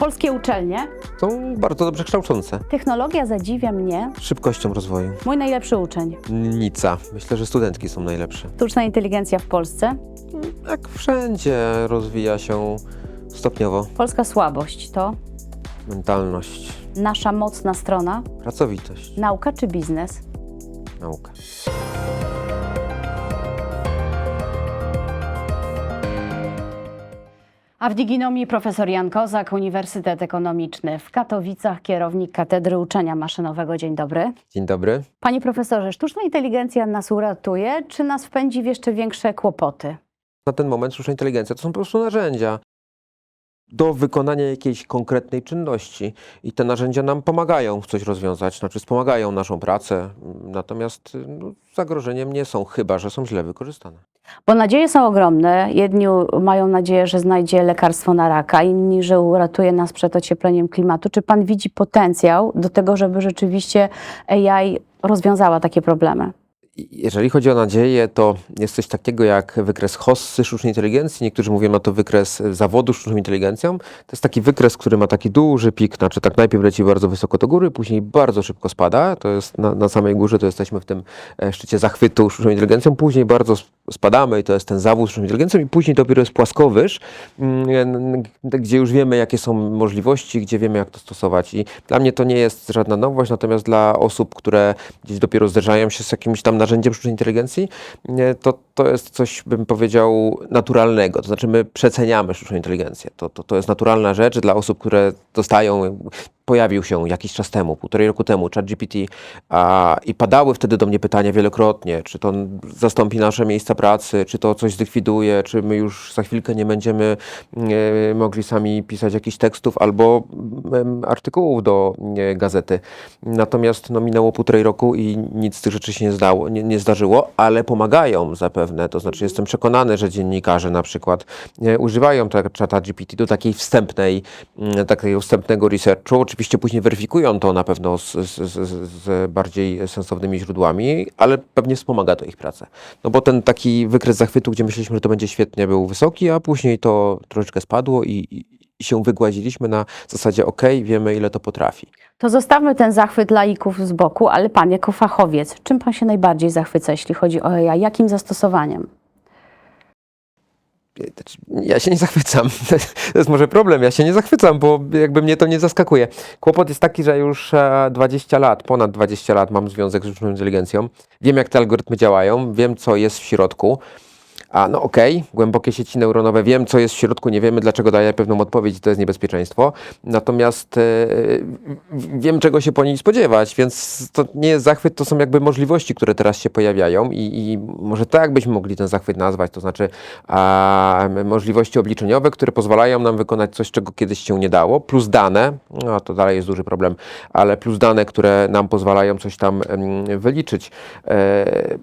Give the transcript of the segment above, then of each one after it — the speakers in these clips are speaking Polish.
Polskie uczelnie. Są bardzo dobrze kształcące. Technologia zadziwia mnie. Szybkością rozwoju. Mój najlepszy uczeń. Nica. Myślę, że studentki są najlepsze. Sztuczna inteligencja w Polsce. Jak wszędzie rozwija się stopniowo Polska słabość to mentalność, nasza mocna strona. pracowitość, Nauka czy biznes? nauka. A w Diginomii profesor Jan Kozak, Uniwersytet Ekonomiczny w Katowicach, kierownik Katedry Uczenia Maszynowego. Dzień dobry. Dzień dobry. Panie profesorze, sztuczna inteligencja nas uratuje, czy nas wpędzi w jeszcze większe kłopoty? Na ten moment sztuczna inteligencja to są po prostu narzędzia do wykonania jakiejś konkretnej czynności i te narzędzia nam pomagają coś rozwiązać, znaczy wspomagają naszą pracę, natomiast no, zagrożeniem nie są, chyba że są źle wykorzystane. Bo nadzieje są ogromne. Jedni mają nadzieję, że znajdzie lekarstwo na raka, inni, że uratuje nas przed ociepleniem klimatu. Czy pan widzi potencjał do tego, żeby rzeczywiście AI rozwiązała takie problemy? Jeżeli chodzi o nadzieję, to jest coś takiego jak wykres Hossy sztucznej inteligencji. Niektórzy mówią na to wykres zawodu sztuczną inteligencją. To jest taki wykres, który ma taki duży pik, znaczy tak najpierw leci bardzo wysoko do góry, później bardzo szybko spada. To jest na, na samej górze, to jesteśmy w tym e, szczycie zachwytu sztuczną inteligencją. Później bardzo sp- spadamy i to jest ten zawód sztuczną inteligencją i później dopiero jest płaskowyż, mm, gdzie już wiemy, jakie są możliwości, gdzie wiemy, jak to stosować. I dla mnie to nie jest żadna nowość, natomiast dla osób, które gdzieś dopiero zderzają się z jakimś tam narzędziem sztucznej inteligencji, to, to jest coś, bym powiedział, naturalnego. To znaczy my przeceniamy sztuczną inteligencję. To, to, to jest naturalna rzecz dla osób, które dostają pojawił się jakiś czas temu, półtorej roku temu, ChatGPT i padały wtedy do mnie pytania wielokrotnie, czy to zastąpi nasze miejsca pracy, czy to coś zlikwiduje, czy my już za chwilkę nie będziemy e, mogli sami pisać jakichś tekstów albo artykułów do e, gazety. Natomiast no, minęło półtorej roku i nic z tych rzeczy się nie, zdało, nie, nie zdarzyło, ale pomagają zapewne. To znaczy jestem przekonany, że dziennikarze na przykład e, używają czata GPT do takiej wstępnej, mm, takiego wstępnego researchu. Oczywiście później weryfikują to na pewno z, z, z, z bardziej sensownymi źródłami, ale pewnie wspomaga to ich pracę. No bo ten taki wykres zachwytu, gdzie myśleliśmy, że to będzie świetnie, był wysoki, a później to troszeczkę spadło i, i się wygładziliśmy na zasadzie OK, wiemy ile to potrafi. To zostawmy ten zachwyt laików z boku, ale pan jako fachowiec, czym pan się najbardziej zachwyca, jeśli chodzi o AI? Jakim zastosowaniem? Znaczy, Ja się nie zachwycam. To jest może problem. Ja się nie zachwycam, bo jakby mnie to nie zaskakuje. Kłopot jest taki, że już e, 20 lat, ponad 20 lat mam związek z sztuczną inteligencją. Wiem, jak te algorytmy działają, wiem, co jest w środku. A no okej, głębokie sieci neuronowe, wiem, co jest w środku, nie wiemy, dlaczego daje pewną odpowiedź i to jest niebezpieczeństwo. Natomiast e, wiem, czego się po niej spodziewać, więc to nie jest zachwyt, to są jakby możliwości, które teraz się pojawiają i, i może tak byśmy mogli ten zachwyt nazwać, to znaczy a, możliwości obliczeniowe, które pozwalają nam wykonać coś, czego kiedyś się nie dało, plus dane, no to dalej jest duży problem, ale plus dane, które nam pozwalają coś tam em, wyliczyć. E,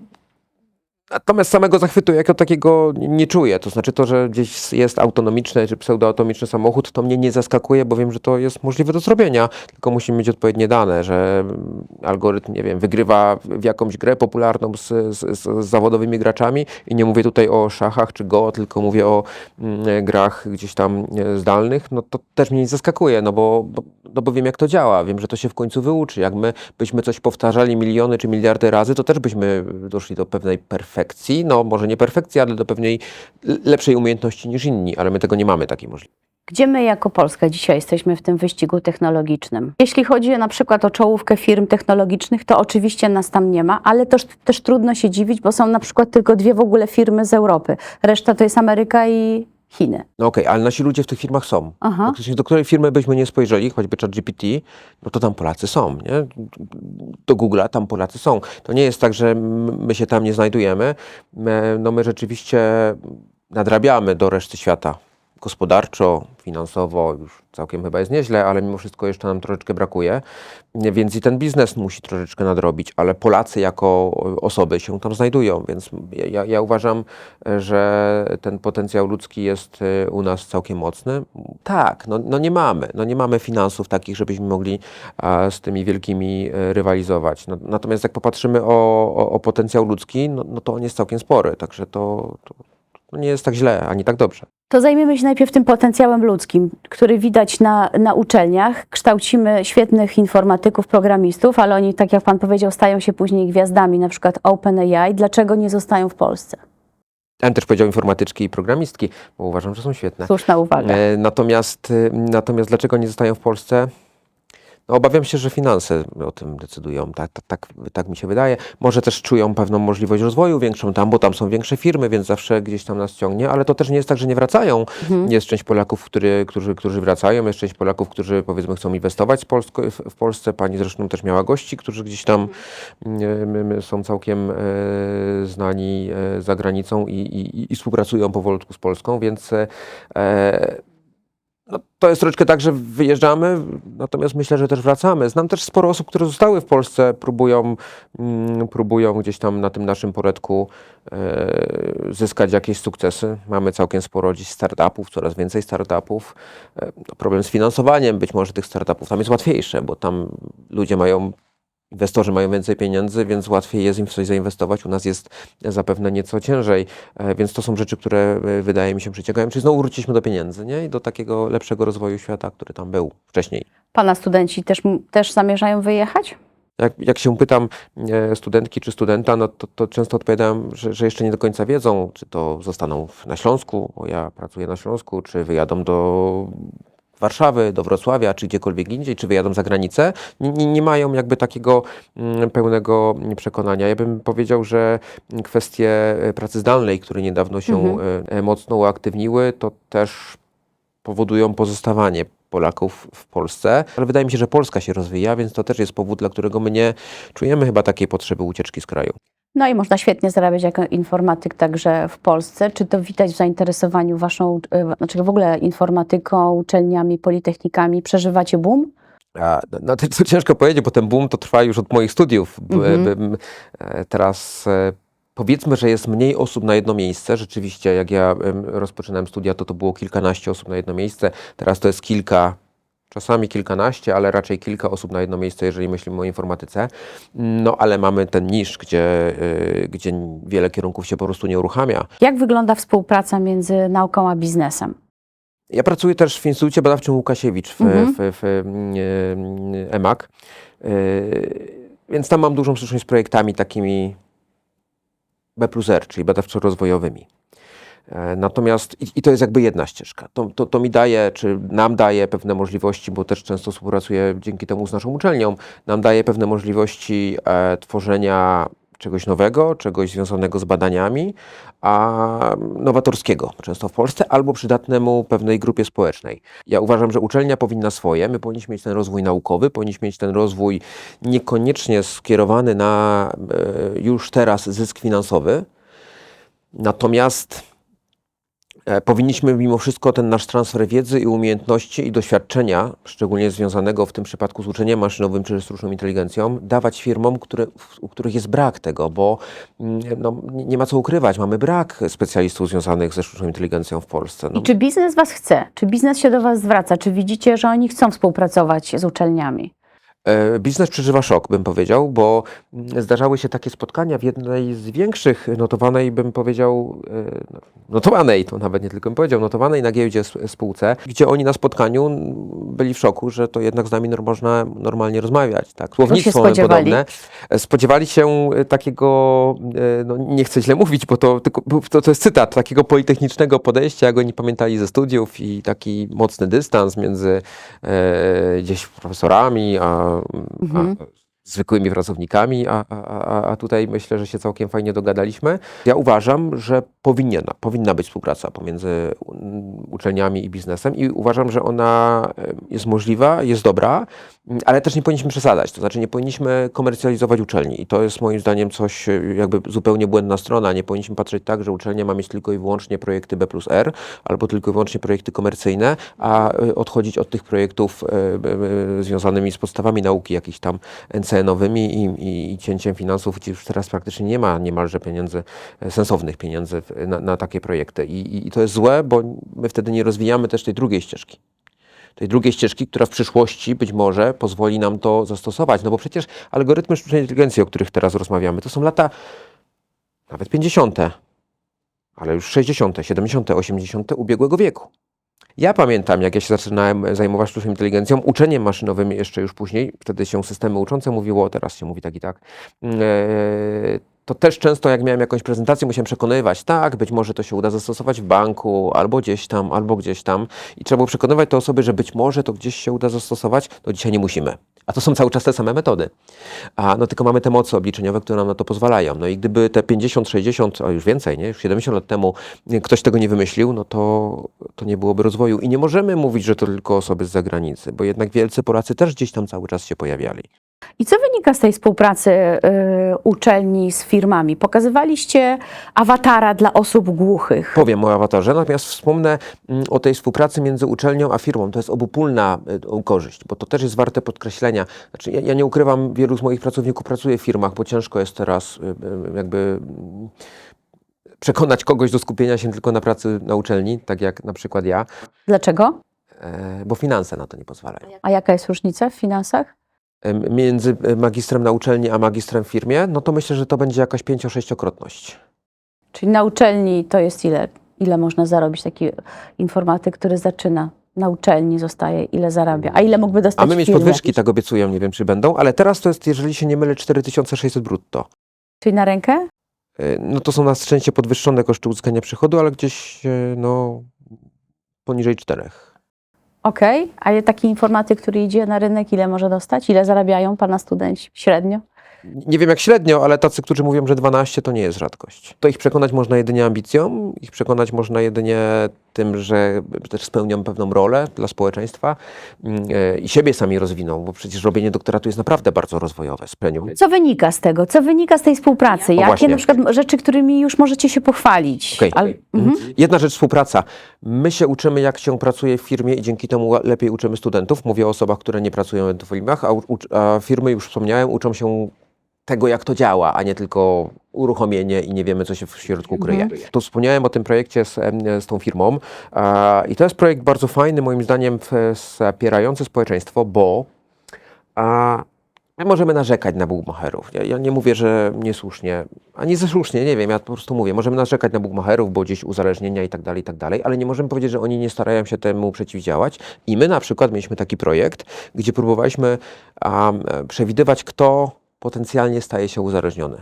Natomiast samego zachwytu jako takiego nie czuję. To znaczy to, że gdzieś jest autonomiczny czy pseudoatomiczny samochód, to mnie nie zaskakuje, bo wiem, że to jest możliwe do zrobienia. Tylko musimy mieć odpowiednie dane, że mm, algorytm, nie wiem, wygrywa w jakąś grę popularną z, z, z zawodowymi graczami i nie mówię tutaj o szachach czy go, tylko mówię o mm, grach gdzieś tam e, zdalnych, no to też mnie nie zaskakuje, no bo, bo, no bo wiem jak to działa, wiem, że to się w końcu wyuczy. Jak my byśmy coś powtarzali miliony czy miliardy razy, to też byśmy doszli do pewnej perfekcji. No może nie perfekcji, ale do pewnej lepszej umiejętności niż inni, ale my tego nie mamy takiej możliwości. Gdzie my jako Polska dzisiaj jesteśmy w tym wyścigu technologicznym? Jeśli chodzi na przykład o czołówkę firm technologicznych, to oczywiście nas tam nie ma, ale też, też trudno się dziwić, bo są na przykład tylko dwie w ogóle firmy z Europy. Reszta to jest Ameryka i Chiny. No okej, ale nasi ludzie w tych firmach są. Aha. Praktycznie do której firmy byśmy nie spojrzeli, choćby ChatGPT, no to tam Polacy są, nie? Do Google'a tam Polacy są. To nie jest tak, że my się tam nie znajdujemy. My, no my rzeczywiście nadrabiamy do reszty świata. Gospodarczo, finansowo już całkiem chyba jest nieźle, ale mimo wszystko jeszcze nam troszeczkę brakuje. Więc i ten biznes musi troszeczkę nadrobić, ale Polacy jako osoby się tam znajdują, więc ja, ja uważam, że ten potencjał ludzki jest y, u nas całkiem mocny. Tak, no, no nie mamy, no nie mamy finansów takich, żebyśmy mogli a, z tymi wielkimi y, rywalizować. No, natomiast jak popatrzymy o, o, o potencjał ludzki, no, no to on jest całkiem spory, także to, to, nie jest tak źle, ani tak dobrze. To zajmiemy się najpierw tym potencjałem ludzkim, który widać na, na uczelniach. Kształcimy świetnych informatyków, programistów, ale oni, tak jak Pan powiedział, stają się później gwiazdami, na przykład OpenAI. Dlaczego nie zostają w Polsce? Ja też powiedział informatyczki i programistki, bo uważam, że są świetne. Słuszna uwaga. E, Natomiast, y, natomiast dlaczego nie zostają w Polsce? No, obawiam się, że finanse o tym decydują. Tak, tak, tak, tak mi się wydaje. Może też czują pewną możliwość rozwoju większą tam, bo tam są większe firmy, więc zawsze gdzieś tam nas ciągnie, ale to też nie jest tak, że nie wracają. Jest część Polaków, który, którzy, którzy wracają, jest część Polaków, którzy powiedzmy chcą inwestować Polsko, w, Polsce. Pani zresztą też miała gości, którzy gdzieś tam e, są całkiem e, znani e, za granicą i, i, i współpracują powolutku z Polską, więc e, no, to jest troszeczkę tak, że wyjeżdżamy, natomiast myślę, że też wracamy. Znam też sporo osób, które zostały w Polsce, próbują, mm, próbują gdzieś tam na tym naszym poletku e, zyskać jakieś sukcesy. Mamy całkiem sporo dziś startupów, coraz więcej startupów. E, no, problem z finansowaniem być może tych startupów tam jest łatwiejsze, bo tam ludzie mają Inwestorzy mają więcej pieniędzy, więc łatwiej jest im w coś zainwestować. U nas jest zapewne nieco ciężej, e, więc to są rzeczy, które e, wydaje mi się przyciągają. Czyli znowu wróciliśmy do pieniędzy nie? i do takiego lepszego rozwoju świata, który tam był wcześniej. Pana studenci też, też zamierzają wyjechać? Jak, jak się pytam e, studentki czy studenta, no to, to często odpowiadam, że, że jeszcze nie do końca wiedzą, czy to zostaną na Śląsku, bo ja pracuję na Śląsku, czy wyjadą do Warszawy, do Wrocławia, czy gdziekolwiek indziej, czy wyjadą za granicę. Nie, nie, mają jakby takiego mm, pełnego przekonania. Ja bym powiedział, że kwestie e, pracy zdalnej, które niedawno się e, mocno uaktywniły, to też powodują pozostawanie Polaków w Polsce, ale wydaje mi się, że Polska się rozwija, więc to też jest powód, dla którego my nie czujemy chyba takiej potrzeby ucieczki z kraju. No i można świetnie zarabiać jako informatyk także w Polsce. Czy to widać w zainteresowaniu Waszą, e, znaczy w ogóle informatyką, uczelniami, politechnikami? Przeżywacie boom? A, no, no to, to ciężko powiedzieć, bo ten boom to trwa już od moich studiów. Bym, e, teraz e, powiedzmy, że jest mniej osób na jedno miejsce. Rzeczywiście, jak ja em, rozpoczynałem studia, to to było kilkanaście osób na jedno miejsce. Teraz to jest kilka, czasami kilkanaście, ale raczej kilka osób na jedno miejsce, jeżeli myślimy o informatyce. No ale mamy ten nisz, gdzie, e, gdzie wiele kierunków się po prostu nie uruchamia. Jak wygląda współpraca między nauką a biznesem? Ja pracuję też w Instytucie Badawczym Łukasiewicz w, Mhm. w, w, mm, e, EMAK, e, więc tam mam dużą styczność z projektami takimi B plus R, czyli badawczo-rozwojowymi. E, Natomiast, i, i to jest jakby jedna ścieżka. To, to, to mi daje, czy nam daje pewne możliwości, bo też często współpracuję dzięki temu z naszą uczelnią, nam daje pewne możliwości e, tworzenia czegoś nowego, czegoś związanego z badaniami, a nowatorskiego, często w Polsce, albo przydatnemu pewnej grupie społecznej. Ja uważam, że uczelnia powinna swoje, my powinniśmy mieć ten rozwój naukowy, powinniśmy mieć ten rozwój niekoniecznie skierowany na e, już teraz zysk finansowy, natomiast powinniśmy mimo wszystko ten nasz transfer wiedzy i umiejętności i doświadczenia, szczególnie związanego w tym przypadku z uczeniem maszynowym czy sztuczną inteligencją, dawać firmom, które, u których jest brak tego, bo mm, no, nie ma co ukrywać, mamy brak specjalistów związanych ze sztuczną inteligencją w Polsce. No, I czy biznes Was chce? Czy biznes się do Was zwraca? Czy widzicie, że oni chcą współpracować z uczelniami? E, Biznes przeżywa szok, bym powiedział, bo zdarzały się takie spotkania w jednej z większych, notowanej, bym powiedział, e, no, notowanej, to nawet nie tylko bym powiedział, notowanej na giełdzie spółce, gdzie oni na spotkaniu byli w szoku, że to jednak z nami można normalnie rozmawiać. Tak? Słownictwo mamy podobne. E, Spodziewali się takiego, no nie chcę źle mówić, bo to, tylko, to, to jest cytat, takiego politechnicznego podejścia, jak oni pamiętali ze studiów i taki mocny dystans między e, gdzieś profesorami, a, a zwykłymi pracownikami, a, a, a- tutaj myślę, że się całkiem fajnie dogadaliśmy. Ja uważam, że powinien, powinna być współpraca pomiędzy uczelniami i biznesem i uważam, że ona jest możliwa, jest dobra, mm, ale też nie powinniśmy przesadzać, to znaczy nie powinniśmy komercjalizować uczelni i to jest moim zdaniem coś e, jakby zupełnie błędna strona. Nie powinniśmy patrzeć tak, że uczelnia ma mieć tylko i wyłącznie projekty B plus R albo tylko i wyłącznie projekty komercyjne, a e, odchodzić od tych projektów e, związanymi z podstawami nauki, jakichś tam NCN-owymi i, i, i cięciem finansów, gdzie już teraz praktycznie nie ma niemalże pieniędzy, e, sensownych pieniędzy na, na takie projekty. I, I to jest złe, bo my wtedy nie rozwijamy też tej drugiej ścieżki tej drugiej ścieżki, która w przyszłości być może pozwoli nam to zastosować. No bo przecież algorytmy sztucznej inteligencji, o których teraz rozmawiamy, to są lata nawet 50. ale już 60., 70., 80. ubiegłego wieku. Ja pamiętam, jak ja się zaczynałem zajmować sztuczną inteligencją, uczeniem maszynowym jeszcze już później, wtedy się systemy uczące mówiło, teraz się mówi tak i tak. Eee, to też często, jak miałem jakąś prezentację, musiałem przekonywać, tak, być może to się uda zastosować w banku, albo gdzieś tam, albo gdzieś tam. I trzeba było przekonywać te osoby, że być może to gdzieś się uda zastosować, to dzisiaj nie musimy. A to są cały czas te same metody. A no tylko mamy te moce obliczeniowe, które nam na to pozwalają. No i gdyby te 50, 60, a już więcej, nie, już 70 lat temu nie, ktoś tego nie wymyślił, no to, to nie byłoby rozwoju. I nie możemy mówić, że to tylko osoby z zagranicy, bo jednak wielcy Polacy też gdzieś tam cały czas się pojawiali. I co wynika z tej współpracy y, uczelni z firmami? Pokazywaliście awatara dla osób głuchych. Powiem o awatarze, natomiast wspomnę mm, o tej współpracy między uczelnią a firmą. To jest obopólna y, korzyść, bo to też jest warte podkreślenia. Znaczy, ja, ja nie ukrywam, wielu z moich pracowników pracuje w firmach, bo ciężko jest teraz y, y, jakby mm, przekonać kogoś do skupienia się tylko na pracy na uczelni, tak jak na przykład ja, Dlaczego? e, bo finanse na to nie pozwalają. A jaka jest różnica w finansach? Między e, magistrem na uczelni a magistrem w firmie, no to myślę, że to będzie jakaś pięcio-sześciokrotność. Czyli na uczelni to jest ile? Ile można zarobić taki informatyk, który zaczyna na uczelni, zostaje, ile zarabia? A ile mógłby dostać A my mieć podwyżki, tak obiecują, nie wiem czy będą, ale teraz to jest, jeżeli się nie mylę, 4600 brutto. Czyli na rękę? E, No to są na szczęście podwyższone koszty uzyskania przychodu, ale gdzieś e, no, poniżej czterech. Okej. A je- taki informatyk, który idzie na rynek, ile może dostać? Ile zarabiają pana studenci średnio? Nie wiem jak średnio, ale tacy, którzy mówią, że 12 to nie jest rzadkość. To ich przekonać można jedynie ambicją, ich przekonać można jedynie tym, że też spełnią pewną rolę dla społeczeństwa mm, e, i siebie sami rozwiną, bo przecież robienie doktoratu jest naprawdę bardzo rozwojowe. Spełnią. Co wynika z tego? Co wynika z tej współpracy? Jakie właśnie. na przykład rzeczy, którymi już możecie się pochwalić? Okej. Al- mhm. Jedna rzecz, współpraca. My się uczymy, jak się pracuje w firmie i dzięki temu lepiej uczymy studentów. Mówię o osobach, które nie pracują w firmach, a, a firmy, już wspomniałem, uczą się tego, jak to działa, a nie tylko uruchomienie i nie wiemy, co się w środku kryje. Tu wspomniałem o tym projekcie z, z tą firmą a, i to jest projekt bardzo fajny, moim zdaniem, wspierający społeczeństwo, bo a, My możemy narzekać na bugmacherów. Ja, ja nie mówię, że niesłusznie, a nie ze słusznie, nie wiem, ja po prostu mówię. Możemy narzekać na bugmacherów, bo gdzieś uzależnienia i tak dalej, i tak dalej, ale nie możemy powiedzieć, że oni nie starają się temu przeciwdziałać. I my na przykład mieliśmy taki projekt, gdzie próbowaliśmy um, przewidywać, kto potencjalnie staje się uzależniony.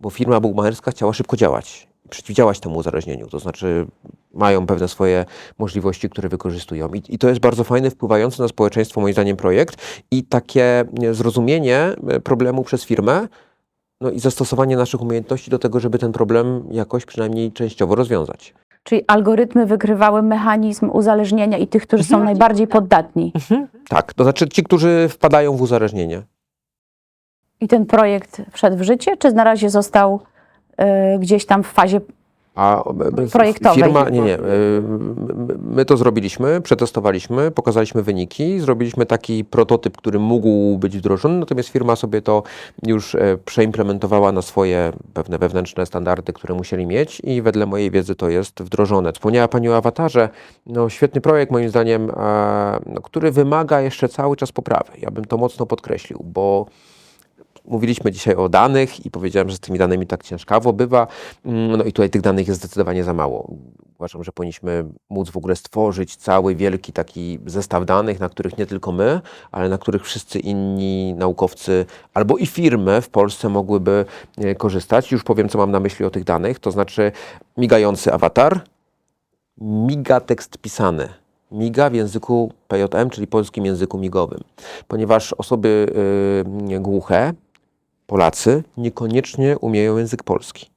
Bo firma bugmacherska chciała szybko działać, przeciwdziałać temu uzależnieniu. To znaczy mają pewne swoje możliwości, które wykorzystują. I, I to jest bardzo fajny, wpływający na społeczeństwo, moim zdaniem, projekt i takie zrozumienie e, problemu przez firmę, no i zastosowanie naszych umiejętności do tego, żeby ten problem jakoś przynajmniej częściowo rozwiązać. Czyli algorytmy wykrywały mechanizm uzależnienia i tych, którzy są najbardziej poddatni. Tak, to znaczy ci, którzy wpadają w uzależnienie. I ten projekt wszedł w życie, czy na razie został y, gdzieś tam w fazie A e, Projektowej. firma, nie, nie. e, My to zrobiliśmy, przetestowaliśmy, pokazaliśmy wyniki, zrobiliśmy taki prototyp, który mógł być wdrożony, natomiast firma sobie to już e, przeimplementowała na swoje pewne wewnętrzne standardy, które musieli mieć i wedle mojej wiedzy to jest wdrożone. Wspomniała Pani o awatarze. No, świetny projekt moim zdaniem, no, który wymaga jeszcze cały czas poprawy. Ja bym to mocno podkreślił, bo Mówiliśmy dzisiaj o danych i powiedziałem, że z tymi danymi tak ciężkawo bywa. Mm, No i tutaj tych danych jest zdecydowanie za mało. Uważam, że powinniśmy móc w ogóle stworzyć cały wielki taki zestaw danych, na których nie tylko my, ale na których wszyscy inni naukowcy albo i firmy w Polsce mogłyby e, korzystać. Już powiem, co mam na myśli o tych danych. To znaczy migający awatar, miga tekst pisany. Miga w języku PJM, czyli polskim języku migowym. Ponieważ osoby y, głuche, Polacy, niekoniecznie umieją język polski.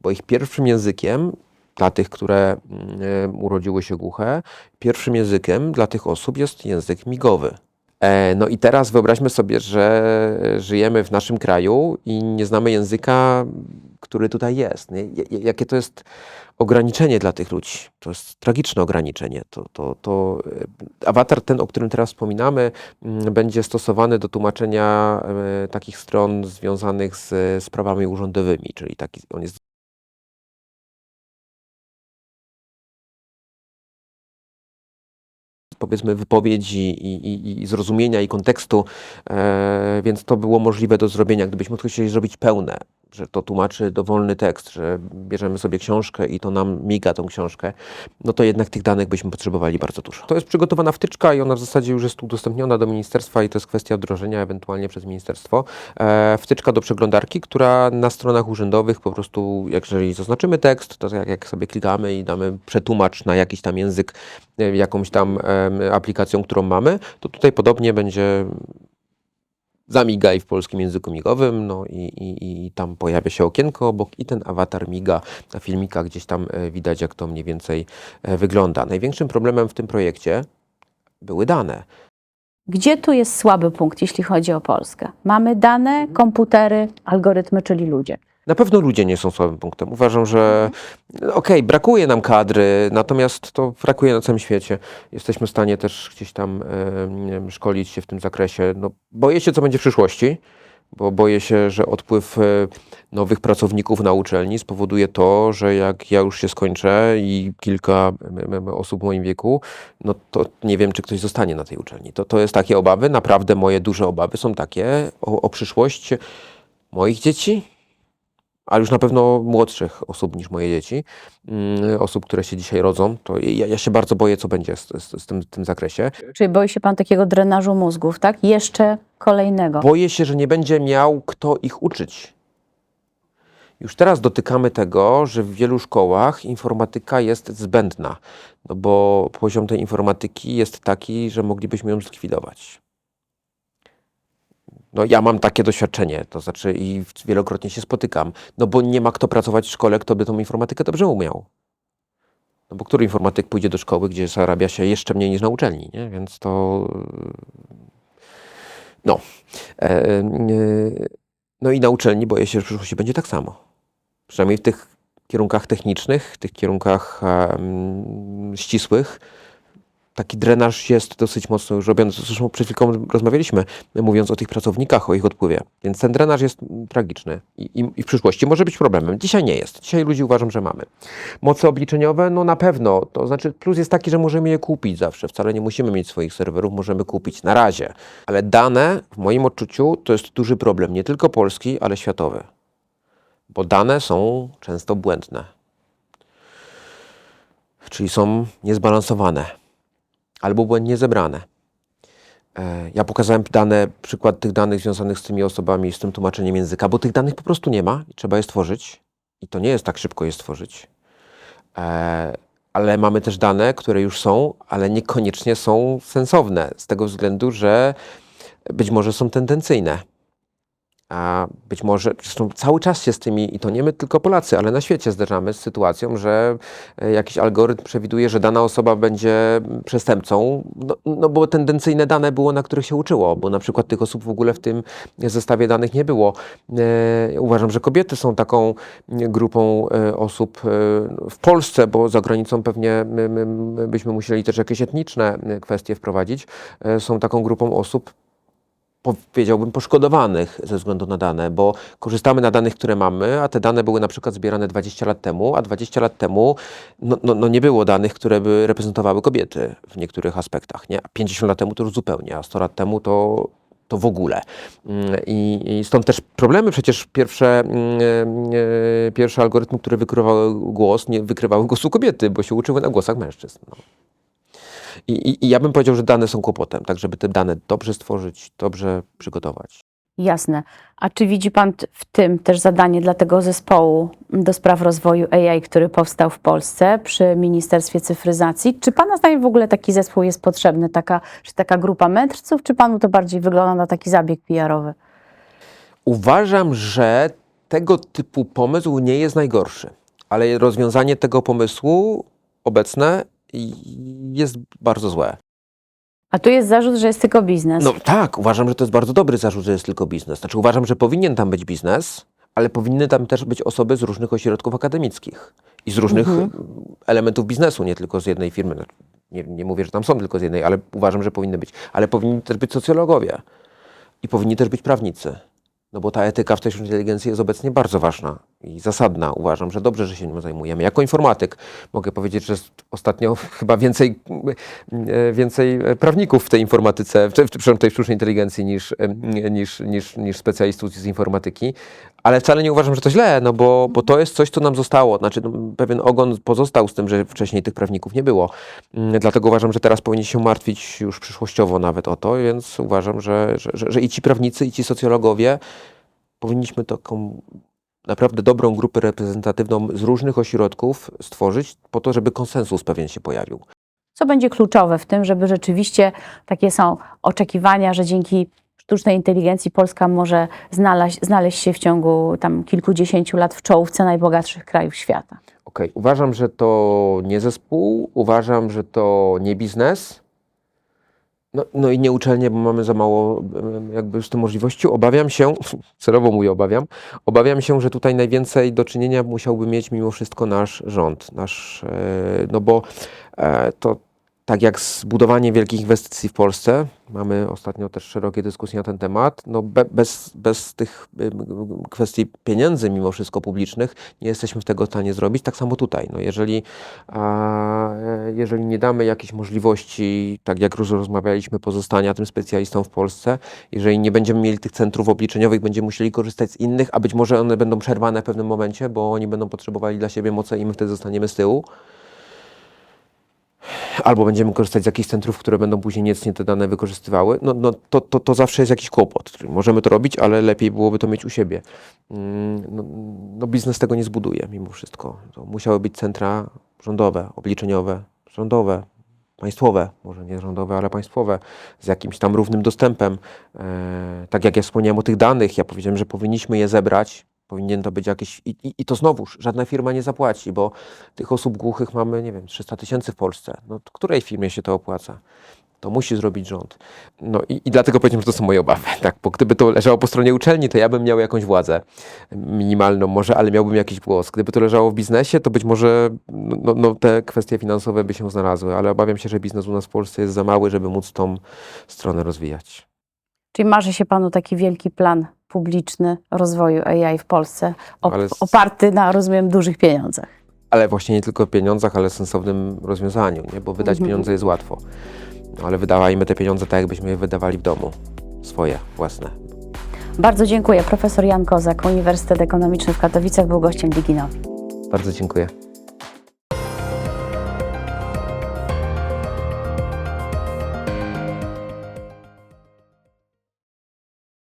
Bo ich pierwszym językiem, dla tych, które y, urodziły się głuche, pierwszym językiem dla tych osób jest język migowy. E, no i teraz wyobraźmy sobie, że żyjemy w naszym kraju i nie znamy języka, który tutaj jest. Jakie to jest ograniczenie dla tych ludzi? To jest tragiczne ograniczenie. To, to, to, e, awatar ten, o którym teraz wspominamy, mm, będzie stosowany do tłumaczenia e, takich stron związanych z sprawami urzędowymi, czyli taki, on jest powiedzmy wypowiedzi i, i, i zrozumienia i kontekstu, e, więc to było możliwe do zrobienia, gdybyśmy chcieli zrobić pełne. Że to tłumaczy dowolny tekst, że bierzemy sobie książkę i to nam miga tą książkę, no to jednak tych danych byśmy potrzebowali bardzo dużo. To jest przygotowana wtyczka i ona w zasadzie już jest udostępniona do ministerstwa i to jest kwestia wdrożenia ewentualnie przez ministerstwo. E, wtyczka do przeglądarki, która na stronach urzędowych po prostu, jeżeli zaznaczymy tekst, to jak, jak sobie klikamy i damy przetłumacz na jakiś tam język, e, jakąś tam em, aplikacją, którą mamy, to tutaj podobnie będzie zamigaj w polskim języku migowym, no i, i, i tam pojawia się okienko obok i ten awatar miga na filmikach, gdzieś tam e, widać, jak to mniej więcej e, wygląda. Największym problemem w tym projekcie były dane. Gdzie tu jest słaby punkt, jeśli chodzi o Polskę? Mamy dane, komputery, algorytmy, czyli ludzie. Na pewno ludzie nie są słabym punktem. Uważam, że okej, brakuje nam kadry, natomiast to brakuje na całym świecie. Jesteśmy w stanie też gdzieś tam e, wiem, szkolić się w tym zakresie. No, boję się, co będzie w przyszłości, bo boję się, że odpływ e, nowych pracowników na uczelni spowoduje to, że jak ja już się skończę i kilka osób w moim wieku, no to nie wiem, czy ktoś zostanie na tej uczelni. To, to jest takie obawy, naprawdę moje duże obawy są takie o, o przyszłość moich dzieci, ale już na pewno młodszych osób niż moje dzieci, mm, osób, które się dzisiaj rodzą, to ja, ja się bardzo boję, co będzie z, z, z tym, tym zakresie. Czyli boi się pan takiego drenażu mózgów, tak? Jeszcze kolejnego. Boję się, że nie będzie miał kto ich uczyć. Już teraz dotykamy tego, że w wielu szkołach informatyka jest zbędna, no bo poziom tej informatyki jest taki, że moglibyśmy ją zlikwidować. No ja mam takie doświadczenie, to znaczy i wielokrotnie się spotykam, no bo nie ma kto pracować w szkole, kto by tą informatykę dobrze umiał. No bo który informatyk pójdzie do szkoły, gdzie zarabia się jeszcze mniej niż na uczelni, nie? Więc to... No. E, e, no i na uczelni boję się, że w przyszłości będzie tak samo. Przynajmniej w tych kierunkach technicznych, tych kierunkach em, ścisłych, taki drenaż jest dosyć mocno już robiony. Zresztą przed chwilką rozmawialiśmy, mówiąc o tych pracownikach, o ich odpływie. Więc ten drenaż jest tragiczny i, i, i w przyszłości może być problemem. Dzisiaj nie jest. Dzisiaj ludzi uważam, że mamy. Moce obliczeniowe, no na pewno. To znaczy plus jest taki, że możemy je kupić zawsze. Wcale nie musimy mieć swoich serwerów, możemy kupić na razie. Ale dane, w moim odczuciu, to jest duży problem. Nie tylko polski, ale światowy. Bo dane są często błędne. Czyli są niezbalansowane albo błędnie zebrane. E, Ja pokazałem dane, przykład tych danych związanych z tymi osobami, z tym tłumaczeniem języka, bo tych danych po prostu nie ma i trzeba je stworzyć. I to nie jest tak szybko je stworzyć. E, Ale mamy też dane, które już są, ale niekoniecznie są sensowne, z tego względu, że być może są tendencyjne. A być może, zresztą cały czas się z tymi, i to nie my tylko Polacy, ale na świecie zderzamy z sytuacją, że e, jakiś algorytm przewiduje, że dana osoba będzie przestępcą, no, no bo tendencyjne dane było, na których się uczyło, bo na przykład tych osób w ogóle w tym zestawie danych nie było. E, uważam, że kobiety są taką grupą e, osób e, w Polsce, bo za granicą pewnie my, my byśmy musieli też jakieś etniczne e, kwestie wprowadzić, e, są taką grupą osób, powiedziałbym, poszkodowanych ze względu na dane, bo korzystamy na danych, które mamy, a te dane były na przykład zbierane 20 lat temu, a 20 lat temu no, no, no nie było danych, które by reprezentowały kobiety w niektórych aspektach. Nie? A 50 lat temu to już zupełnie, a 100 lat temu to to w ogóle. Mm, I, I stąd też problemy. Przecież pierwsze, e, pierwsze algorytmy, które wykrywały głos, nie wykrywały głosu kobiety, bo się uczyły na głosach mężczyzn. No. I, i, I ja bym powiedział, że dane są kłopotem, tak żeby te dane dobrze stworzyć, dobrze przygotować. Jasne. A czy widzi Pan w tym też zadanie dla tego zespołu do spraw rozwoju AI, który powstał w Polsce przy Ministerstwie Cyfryzacji? Czy Pana zdaniem w ogóle taki zespół jest potrzebny, taka, czy taka grupa mędrców, czy Panu to bardziej wygląda na taki zabieg PR-owy? Uważam, że tego typu pomysł nie jest najgorszy, ale rozwiązanie tego pomysłu obecne jest bardzo złe. A tu jest zarzut, że jest tylko biznes. No tak, uważam, że to jest bardzo dobry zarzut, że jest tylko biznes. Znaczy uważam, że powinien tam być biznes, ale powinny tam też być osoby z różnych ośrodków akademickich i z różnych Mhm. elementów biznesu, nie tylko z jednej firmy. Znaczy, Nie, nie mówię, że tam są tylko z jednej, ale uważam, że powinny być. Ale powinni też być socjologowie i powinni też być prawnicy. No bo ta etyka w tej sztucznej inteligencji jest obecnie bardzo ważna. I zasadna. Uważam, że dobrze, że się nią zajmujemy. Jako informatyk mogę powiedzieć, że ostatnio chyba więcej, e, więcej prawników w tej informatyce, w, przepraszam, tej sztucznej inteligencji niż, e, niż, niż, niż specjalistów z informatyki. Ale wcale nie uważam, że to źle, no bo, bo to jest coś, co nam zostało. Znaczy, no, pewien ogon pozostał z tym, że wcześniej tych prawników nie było. Mm, Dlatego uważam, że teraz powinni się martwić już przyszłościowo nawet o to, więc uważam, że, że, że i ci prawnicy, i ci socjologowie powinniśmy taką naprawdę dobrą grupę reprezentatywną z różnych ośrodków stworzyć po to, żeby konsensus pewien się pojawił. Co będzie kluczowe w tym, żeby rzeczywiście takie są oczekiwania, że dzięki sztucznej inteligencji Polska może znaleźć, znaleźć się w ciągu tam kilkudziesięciu lat w czołówce najbogatszych krajów świata? Okej, uważam, że to nie zespół, uważam, że to nie biznes. No, no i nie uczelnie, bo mamy za mało jakby z tym możliwości. Obawiam się, celowo mówię obawiam, obawiam się, że tutaj najwięcej do czynienia musiałby mieć mimo wszystko nasz rząd, nasz, e, no bo e, to tak jak zbudowanie wielkich inwestycji w Polsce, mamy ostatnio też szerokie dyskusje na ten temat, no be, bez, bez tych kwestii pieniędzy mimo wszystko publicznych nie jesteśmy tego w stanie zrobić. Tak samo tutaj. No jeżeli, a, jeżeli nie damy jakiejś możliwości, tak jak już rozmawialiśmy, pozostania tym specjalistom w Polsce, jeżeli nie będziemy mieli tych centrów obliczeniowych, będziemy musieli korzystać z innych, a być może one będą przerwane w pewnym momencie, bo oni będą potrzebowali dla siebie mocy i my wtedy zostaniemy z tyłu. Albo będziemy korzystać z jakichś centrów, które będą później niecnie te dane wykorzystywały, no, no to, to, to zawsze jest jakiś kłopot. Możemy to robić, ale lepiej byłoby to mieć u siebie. Mm, No, no biznes tego nie zbuduje mimo wszystko. To musiały być centra rządowe, obliczeniowe, rządowe, państwowe, może nie rządowe, ale państwowe, z jakimś tam równym dostępem. E, tak jak ja wspomniałem o tych danych, ja powiedziałem, że powinniśmy je zebrać, powinien to być jakieś... I, i, I to znowuż, żadna firma nie zapłaci, bo tych osób głuchych mamy, nie wiem, 300 tysięcy w Polsce. No, której firmie się to opłaca? To musi zrobić rząd. No i, i dlatego powiedziałem, że to są moje obawy. Tak, bo gdyby to leżało po stronie uczelni, to ja bym miał jakąś władzę minimalną może, ale miałbym jakiś głos. Gdyby to leżało w biznesie, to być może no, no, te kwestie finansowe by się znalazły, ale obawiam się, że biznes u nas w Polsce jest za mały, żeby móc tą stronę rozwijać. Czyli marzy się Panu taki wielki plan publiczny rozwoju AI w Polsce, op- Ale oparty na, rozumiem, dużych pieniądzach. Ale właśnie nie tylko pieniądzach, ale sensownym rozwiązaniu, nie? bo wydać Mhm. pieniądze jest łatwo. No, ale wydawajmy te pieniądze tak, jakbyśmy je wydawali w domu. Swoje, własne. Bardzo dziękuję. Profesor Jan Kozak, Uniwersytet Ekonomiczny w Katowicach był gościem Diginowi. Bardzo dziękuję.